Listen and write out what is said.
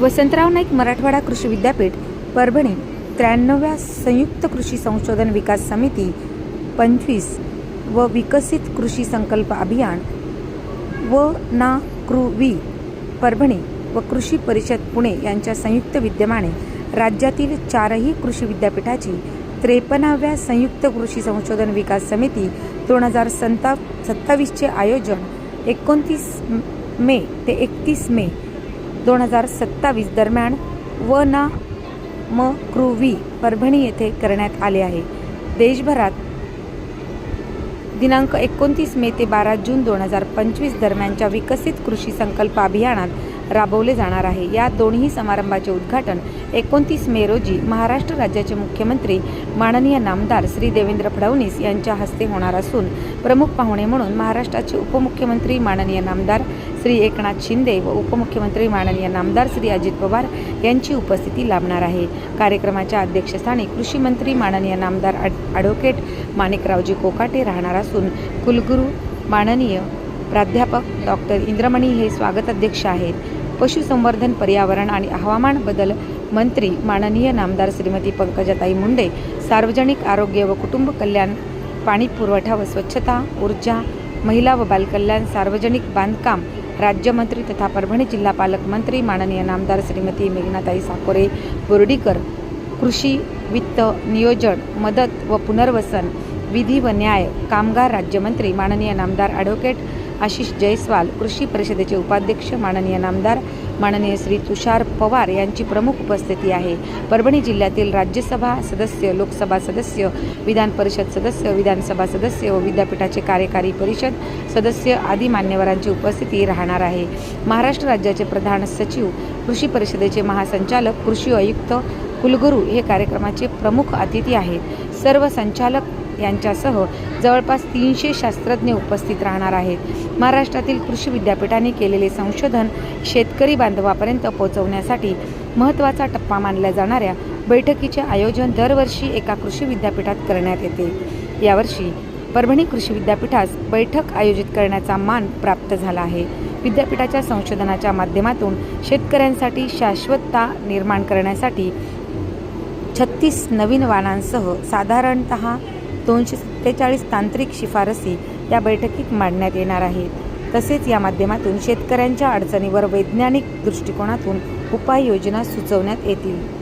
वसंतराव नाईक मराठवाडा कृषी विद्यापीठ परभणी त्र्याण्णव्या संयुक्त कृषी संशोधन विकास समिती पंचवीस व विकसित कृषी संकल्प अभियान व ना कृवी परभणी व कृषी परिषद पुणे यांच्या संयुक्त विद्यमाने राज्यातील चारही कृषी विद्यापीठाची त्रेपन्नाव्या संयुक्त कृषी संशोधन विकास समिती दोन हजार संता सत्तावीसचे आयोजन एकोणतीस मे ते एकतीस मे दोन हजार सत्तावीस दरम्यान व ना म कृवी परभणी येथे करण्यात आले आहे. देशभरात दिनांक एकोणतीस मे ते बारा जून दोन हजार पंचवीस दरम्यानच्या विकसित कृषी संकल्प अभियानात राबवले जाणार आहे. या दोन्ही समारंभाचे उद्घाटन एकोणतीस मे रोजी महाराष्ट्र राज्याचे मुख्यमंत्री माननीय नामदार श्री देवेंद्र फडणवीस यांच्या हस्ते होणार असून प्रमुख पाहुणे म्हणून महाराष्ट्राचे उपमुख्यमंत्री माननीय नामदार श्री एकनाथ शिंदे व उपमुख्यमंत्री माननीय नामदार श्री अजित पवार यांची उपस्थिती लाभणार आहे. कार्यक्रमाच्या अध्यक्षस्थानी कृषी मंत्री माननीय नामदार ॲडव्होकेट माणिकरावजी कोकाटे राहणार असून कुलगुरू माननीय प्राध्यापक डॉक्टर इंद्रमणी हे स्वागताध्यक्ष आहेत. पशुसंवर्धन पर्यावरण आणि हवामान बदल मंत्री माननीय नामदार श्रीमती पंकजाताई मुंडे सार्वजनिक आरोग्य व कुटुंब कल्याण पाणी पुरवठा व स्वच्छता ऊर्जा महिला व बालकल्याण सार्वजनिक बांधकाम राज्यमंत्री तथा परभणी जिल्हा पालकमंत्री माननीय नामदार श्रीमती मेघनाताई साकोरे बोर्डीकर कृषी वित्त नियोजन मदत व पुनर्वसन विधी व न्याय कामगार राज्यमंत्री माननीय नामदार ॲडव्होकेट आशिष जयस्वाल कृषी परिषदेचे उपाध्यक्ष माननीय नामदार माननीय श्री तुषार पवार यांची प्रमुख उपस्थिती आहे. परभणी जिल्ह्यातील राज्यसभा सदस्य लोकसभा सदस्य विधान परिषद सदस्य विधानसभा सदस्य व विद्यापीठाचे कार्यकारी परिषद सदस्य आदी मान्यवरांची उपस्थिती राहणार आहे. महाराष्ट्र राज्याचे प्रधान सचिव कृषी परिषदेचे महासंचालक कृषी आयुक्त कुलगुरू हे कार्यक्रमाचे प्रमुख अतिथी आहेत. सर्व संचालक यांच्यासह जवळपास तीनशे शास्त्रज्ञ उपस्थित राहणार आहेत. महाराष्ट्रातील कृषी विद्यापीठाने केलेले संशोधन शेतकरी बांधवापर्यंत पोहोचवण्यासाठी महत्त्वाचा टप्पा मानल्या जाणाऱ्या बैठकीचे आयोजन दरवर्षी एका कृषी विद्यापीठात करण्यात येते. यावर्षी परभणी कृषी विद्यापीठास बैठक आयोजित करण्याचा मान प्राप्त झाला आहे. विद्यापीठाच्या संशोधनाच्या माध्यमातून शेतकऱ्यांसाठी शाश्वतता निर्माण करण्यासाठी छत्तीस नवीन वाणांसह साधारणत दोनशे सत्तेचाळीस तांत्रिक शिफारसी या बैठकीत मांडण्यात येणार आहेत. तसेच या माध्यमातून शेतकऱ्यांच्या अडचणीवर वैज्ञानिक दृष्टिकोनातून उपाययोजना सुचवण्यात येतील.